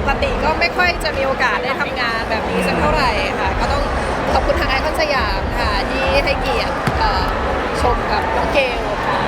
ปกติก็ไม่ค่อยจะมีโอกาสได้ทำงานแบบนี้สักเท่าไหร่ค่ะ ก็ต้องขอบคุณทางไอคอนสยามค่ะ ที่ให้เกียรติเอ่อชมกับน้องเกลค่ะ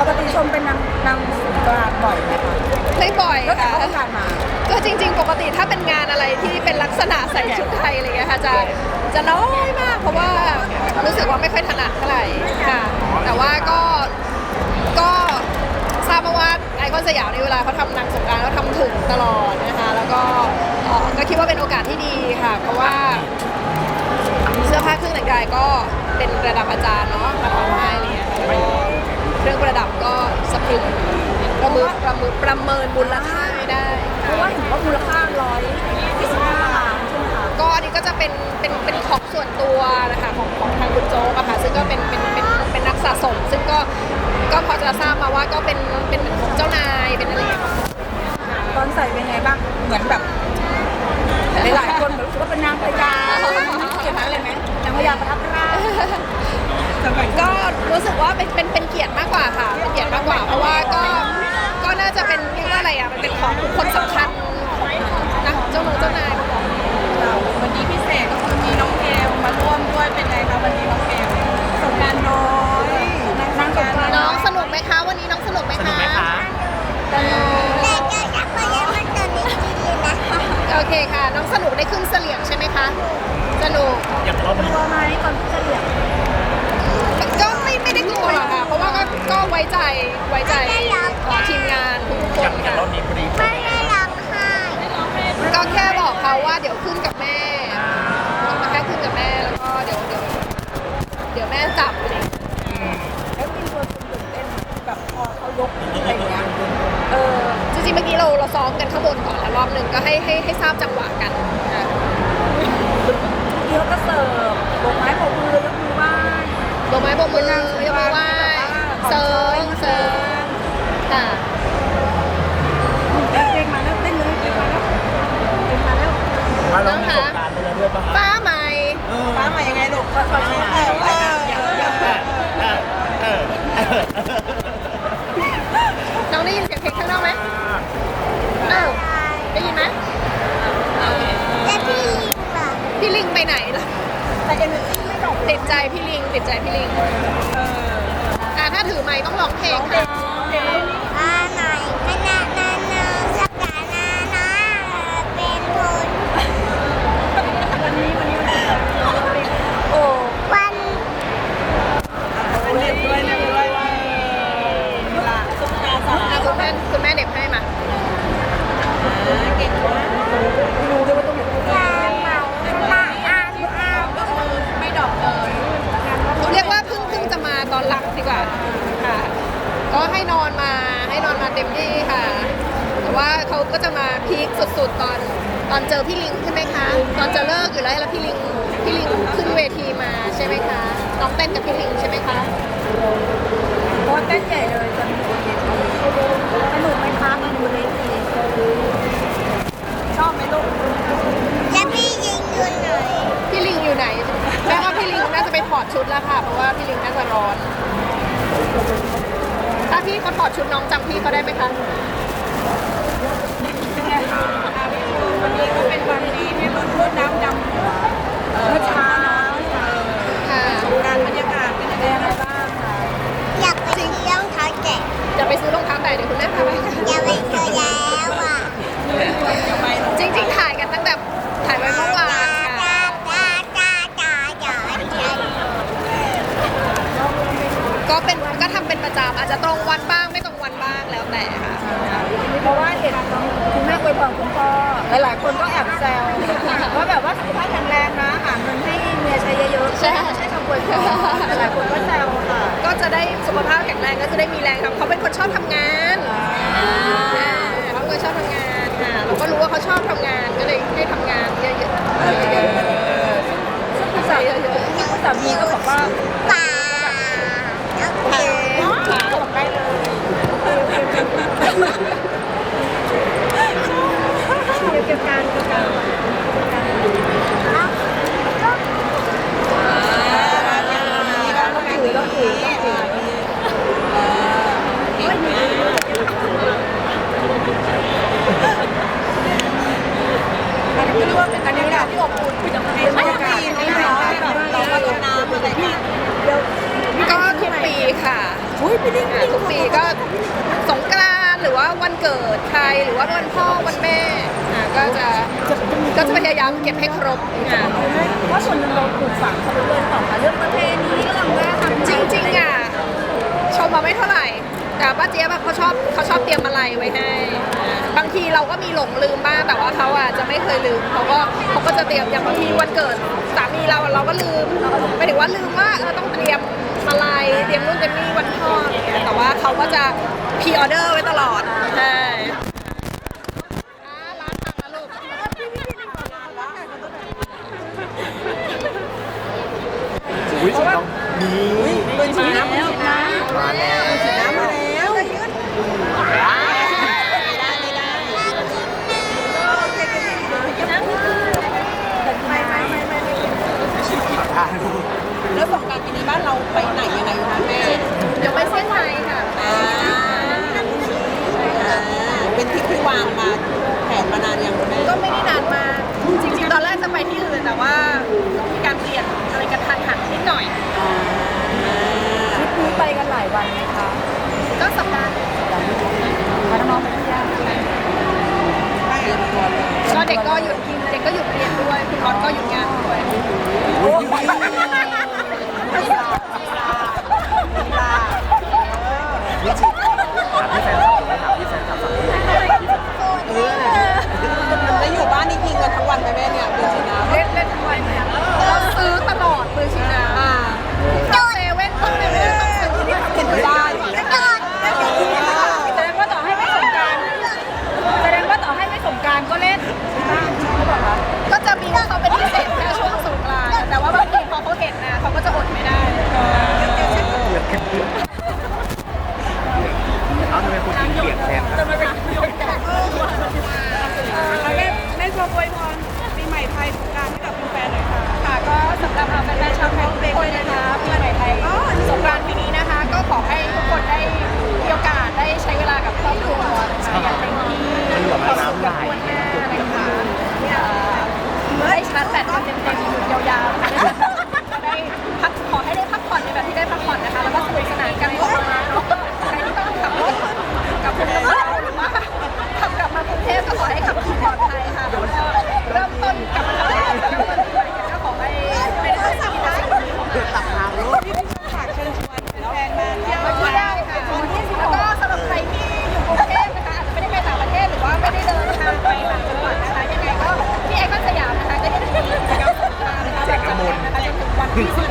ปกติชมเป็นนางนางสงกรานต์บ่อยไหมคะไม่บ่อยแล้วแต่ค่ะ เขาผ่านมา ก็จริงๆ ปกติถ้าเป็นงานอะไรที่เป็นลักษณะใส่ชุดไทยอะไรเงี้ยค่ะจะจะน้อยมาก เพราะว่ารู้สึกว่าไม่ค่อยถนัดเท่าไหร่ค่ะ แต่ว่าก็ก็ทราบมาว่าไอคอนสยามในเวลาเขาทำนางสงกรารเขาทำถึงตลอดนะคะ แล้วก็เอ่อก็ คิดว่าเป็นโอกาสที่ดีค่ะ เพราะว่าเสื้อผ้าเครื่องแต่งกายก็เป็นระดับอาจารย์เนาะมาทำให้อะไรเงี้ยแล้วก็เครื่องประดับก็สะพรึงประเมินประเมินประเมินมูลค่าไม่ได้เพราะว่าเห็นว่ามูลค่าร้อยยี่สิบห้าล้านใช่ไหมคะก็อันนี้ก็จะเป็นเป็นเป็นของส่วนตัวนะคะของของทางคุณโจ๊กอะค่ะซึ่งก็เป็นเป็นเป็นเป็นนักสะสม ซึ่งก็ก็พอจะทราบมาว่าก็เป็นเป็นของเจ้านายเป็นอะไรอย่างเงี้ยตอนใส่เป็นไงบ้างเหมือนแบบ หลายๆคนแบบรู้สึกว่าเป็นนางพญาอย่างนั้นเลยไหมนางพญาประทับร่างก็รู้สึกว่าเป็นเป็นเป็นเกียรติมากกว่าค่ะเป็นเกียรติมากกว่า เพราะว่าก็ก็น่าจะเป็นเรียกว่าอะไรอะมันเป็นของบุคคลสำคัญ ว้ใจไว้ใจเอ่อทีมงานทุกคอย่างนอย่างค่ะรอบนี้พอดีเป็นยังไงบ้างก็แค่บอกเขาว่าเดี๋ยวขึ้นกับแม่มาแค่ขึ้นกับแม่แล้วก็เดี๋ยวเดี๋ยวเดี๋ยวแม่จับอะไรอย่างเงี้ยแล้วมีคนตื่นเต้นแบบพอเขายกอะไรอย่างเงี้ยเออจริงๆเมื่อกี้เราเราซ้อมกันข้างบนก่อนแล้วรอบหนึ่งก็ให้ให้ให้ทราบจังหวะกันค่ะเดี๋ยวก็เสิร์ฟโบกไม้โบกมือยกมือไหว้โบกไม้โบกมือยกมือไหว้ เซิงเซิงค่ะเพลงมาแล้วเต้นเลยเพลงมาแล้วเพลงมาแล้วมาลองมีสงกรารไปแล้วด้วยป่ะคะฟ้าใหม่ฟ้ามายังไงลูกค่อยๆเออเอออย่าอย่าเออน้องได้ยินเสียงเพลงข้างนอกไหมอ้าวได้ยินไหมพี่ลิงไปไหนล่ะแต่เอเนอร์จีไม่ดอกติดใจพี่ลิงติดใจพี่ลิง ถือไม้ต้องร้องเพลงค่ะ เพลงวันนี้วันนี้วันนี้โอ้เป็นเรียบด้วยเรียบด้วยเวลาสุดตาสาว อะคุณแม่คุณแม่เด็บให้มา เก่งมากรู้ด้วยว่าต้องอยู่ตรงนี้ไม่ดอกเลย เรียกว่าเพิ่งเพิ่งจะมาตอนหลังดีกว่าค่ะ ก็ ให้นอนมาให้นอนมาเต็มที่ค่ะ แต่ว่าเขาก็จะมาพีคสุดๆตอนตอนเจอพี่ลิงใช่ไหมคะ ตอนจะเลิกอยู่แล้วแล้วพี่ลิงพี่ลิงขึ้นเวทีมาใช่ไหมคะน้องเต้นกับพี่ลิงใช่ไหมคะเพราะเต้นใหญ่เลยจนถึงเวทีสนุกไหมคะมันอยู่ในทีชอบไหมลูกพี่ลิงอยู่ไหนแม่ว่าพี่ลิงน่าจะไปถอดชุดแล้วค่ะ เพราะว่าพี่ลิงน่าจะร้อนถ้าพี่เขาถอดชุดน้องจำพี่เขาได้ไหมคะวันนี้ก็เป็นวันดีที่รุ่นรุ่นน้ำดำหัวเมื่อเช้าค่ะการบรรยากาศเป็นยังไงบ้างคะจะไปซื้อรองเท้าแตะเดี๋ยวคุณแม่พาไปค่ะจริงๆถ่ายกันตั้งแต่ถ่ายไว้เมื่อวานค่ะก็เป็นก็ทำเป็นประจำอาจจะตรงวันบ้างไม่ตรงวันบ้างแล้วแต่ค่ะ เพราะว่าเห็น คุณแม่อวยพรคุณพ่อหลายๆ คนก็แอบแซวว่าแบบว่าสุขภาพแข็งแรงนะหาเงินให้เมียใช้เยอะๆใช่ใช้คำอวยพรหลายคนก็แซวค่ะ ก็จะได้สุขภาพแข็งแรงก็จะได้มีแรงทำเขาเป็นคนชอบทำงานอ่าเขาเป็นคนชอบทำงานค่ะเราก็รู้ว่าเขาชอบทำงานก็เลยให้ทำงานเยอะๆเยอะซึ่งคุณสามีคุณสามีก็บอกว่า ๆค่ะ บอกได้เลยเกี่ยวกับการเกี่ยวกับการต้องถือต้องถือต้องถือ ร หรือว่าวันพ่อวันแม่อ่าก็จะก็จะพยายามเก็บให้ครบอ่าว่าส่วนหนึ่งเราปลูกฝังเขาไปด้วยหรือเปล่าคะเรื่องประเพณีเรื่องว่าทำจริงๆอะชมมาไม่เท่าไหร่ แต่ป้าเจี๊ยบอะเขาชอบเขาชอบเตรียมอะไรไว้ให้ บางทีเราก็มีหลงลืมบ้างแต่ว่าเขาอะจะไม่เคยลืมเขาก็เขาก็จะเตรียมอย่างบางทีวันเกิดสามีเราอะเราก็ลืมไม่ถึงว่าลืมว่าเออต้องเตรียมอะไรเตรียมนู่นเตรียมนี่วันพ่ออะไรอย่างเงี้ยแต่ว่าเขาก็จะพรีออเดอร์ไว้ตลอดใช่อ่าร้านตังนะลูก อุ้ยน้องนี่ปืนฉีดน้ำปืนฉีดน้ำมาแล้วฉีดน้ำมาแล้วแล้วสงกรารปีนี้บ้านเราไปไหนยังไงคะแม่เดี๋ยวไปเซี่ยงไฮ้ค่ะ เป็นทริปที่วางมาแผนมานานยังคุณแม่ ก็ไม่ได้นานมากจริงๆ ตอนแรกจะไปที่อื่นแต่ว่ามีการเปลี่ยนอะไรกันทัน หันนิดหน่อย ทริปนี้ไปกันหลายวันไหมคะก็สัปดาห์หนึ่งพาน้องๆไปเที่ยวไปเตรียมตัวเลยก็เด็กก็หยุดเด็กก็หยุดเรียนด้วยคุณน็อตก็หยุดงานด้วยโ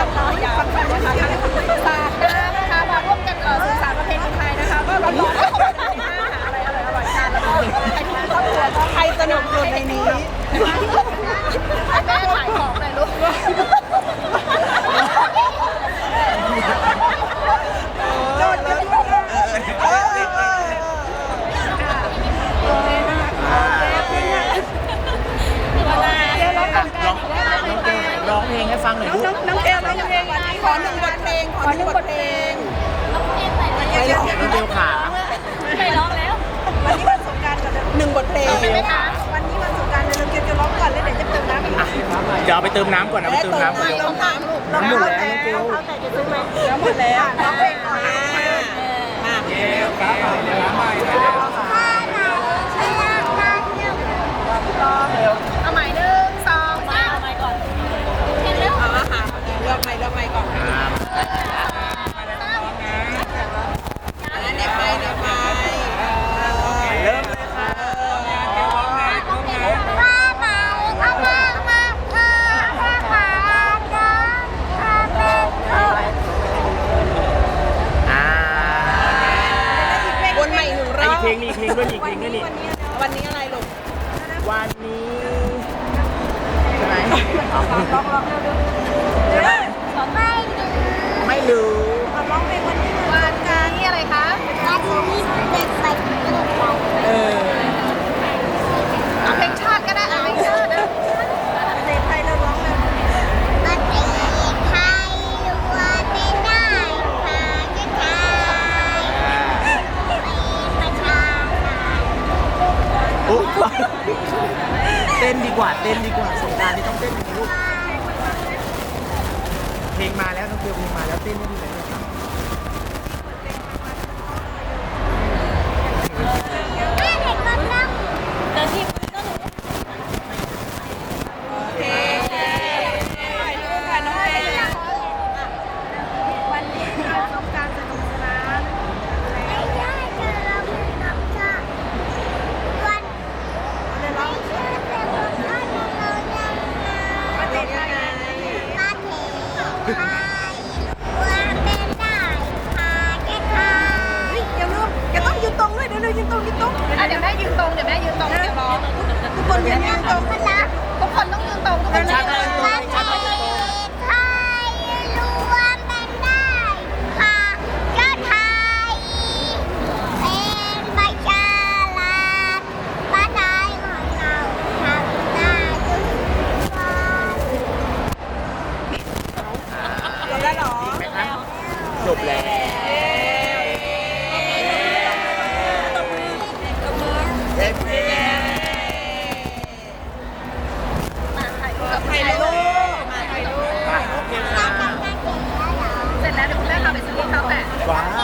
วันที่16กันยายนนะคะทั้งสาดน้ำนะคะมาร่วมกันเอ่อสื่อสารประเพณีไทยนะคะ ก็ร้อนๆก็ขอไปในห้างหาอะไรอร่อยๆทานแล้วก็ใครที่มีครอบครัวก็ใครสนุกสุดในนี้แม่ขายของหน่อยลูก ใช่ไหมคะวันนี้วันสงการเดี๋ยวเราเก็บจะร้องก่อนแล้วเดี๋ยวจะเติมน้ำอีกเดี๋ยวเอาไปเติมน้ำก่อนเอาไปเติมน้ำก่อนเติมน้ำลูกน้ำหมดแล้วน้องเบลน้ำหมดแล้วร้องเพลงก่อน มาเบลครับ เต้นดีกว่าเต้นดีกว่าสงกรารนี่ต้องเต้นอย่างนี้ลูกเพลงมาแล้วน้องเบลเพลงมาแล้วเต้นไม่ ยืนตรงคนนะ ทุกคนต้องตรงทุกคนต้ยไทยรวมเป็นได้หากยไทยเป็นปรารัประเทของเราทำได้ทุกวัจบแล้วจบแล้ว แ้วแต่ว้า